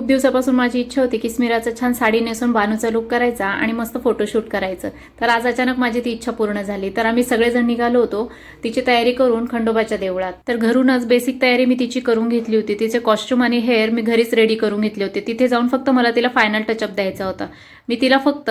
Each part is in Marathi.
खूप दिवसापासून माझी इच्छा होती की स्मिराचं छान साडी नेसून बानूचा लुक करायचा आणि मस्त फोटोशूट करायचं. तर आज अचानक माझी ती इच्छा पूर्ण झाली. तर आम्ही सगळेजण निघालो होतो तिची तयारी करून खंडोबाच्या देवळात. तर घरूनच बेसिक तयारी मी तिची करून घेतली होती. तिचे कॉस्ट्युम आणि हेअर मी घरीच रेडी करून घेतले होते. तिथे जाऊन फक्त मला तिला फायनल टचअप द्यायचा होता. मी तिला फक्त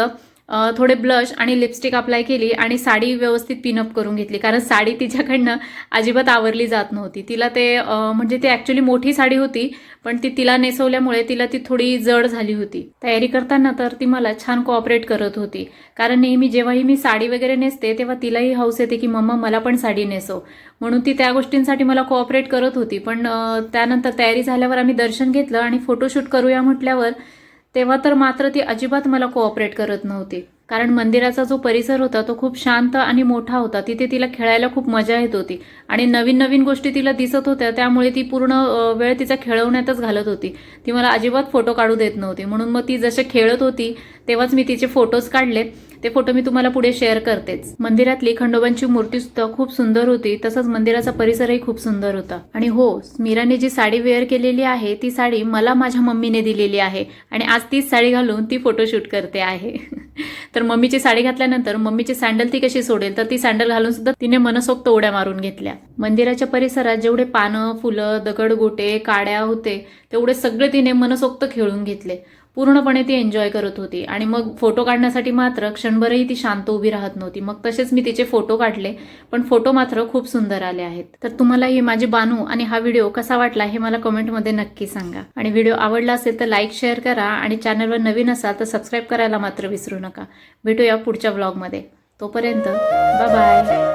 थोडे ब्लश आणि लिपस्टिक अप्लाय केली आणि साडी व्यवस्थित पिनअप करून घेतली. कारण साडी तिच्याकडनं अजिबात आवरली जात नव्हती. तिला ते म्हणजे ती ॲक्च्युली मोठी साडी होती पण ती तिला नेसवल्यामुळे तिला ती थोडी जड झाली होती. तयारी करताना तर ती मला छान कोऑपरेट करत होती. कारण नेहमी जेव्हाही मी साडी वगैरे नेसते तेव्हा तिलाही हौस येते की मम्मा मला पण साडी नेसव. म्हणून ती त्या गोष्टींसाठी मला कोऑपरेट करत होती. पण त्यानंतर तयारी झाल्यावर आम्ही दर्शन घेतलं आणि फोटोशूट करूया म्हटल्यावर तेव्हा तर मात्र ती अजिबात मला कोऑपरेट करत नव्हती. कारण मंदिराचा जो परिसर होता तो खूप शांत आणि मोठा होता. तिथे तिला खेळायला खूप मजा येत होती. आणि नवीन नवीन गोष्टी तिला दिसत होत्या त्यामुळे ती पूर्ण वेळ तिचा खेळवण्यातच घालत होती. ती मला अजिबात फोटो काढू देत नव्हती. म्हणून मग ती जसे खेळत होती तेव्हाच मी तिचे फोटोज काढले. ते फोटो मी तुम्हाला पुढे शेअर करतेच. मंदिरातली खंडोबांची मूर्ती सुद्धा खूप सुंदर होती तसंच मंदिराचा परिसरही खूप सुंदर होता. आणि हो मीराने जी साडी वेअर केलेली आहे ती साडी मला माझ्या मम्मीने दिलेली आहे. आणि आज तीच साडी घालून ती फोटोशूट करते आहे. तर मम्मीची साडी घातल्यानंतर मम्मीची सँडल ती कशी सोडेल तर ती सँडल घालून सुद्धा तिने मनसोक्त उड्या मारून घेतल्या. मंदिराच्या परिसरात जेवढे पानं फुलं दगडगोटे काड्या होते तेवढे सगळे तिने मनसोक्त खेळून घेतले. पूर्णपणे ती एन्जॉय करत होती. आणि मग फोटो काढण्यासाठी मात्र क्षणभरही ती शांत उभी राहत नव्हती. मग तसेच मी तिचे फोटो काढले पण फोटो मात्र खूप सुंदर आले आहेत. तर तुम्हाला हे माझी बानू आणि हा व्हिडिओ कसा वाटला हे मला कमेंटमध्ये नक्की सांगा. आणि व्हिडिओ आवडला असेल तर लाईक शेअर करा आणि चॅनलवर नवीन असाल तर सबस्क्राईब करायला मात्र विसरू नका. भेटूया पुढच्या ब्लॉगमध्ये तोपर्यंत बाय बाय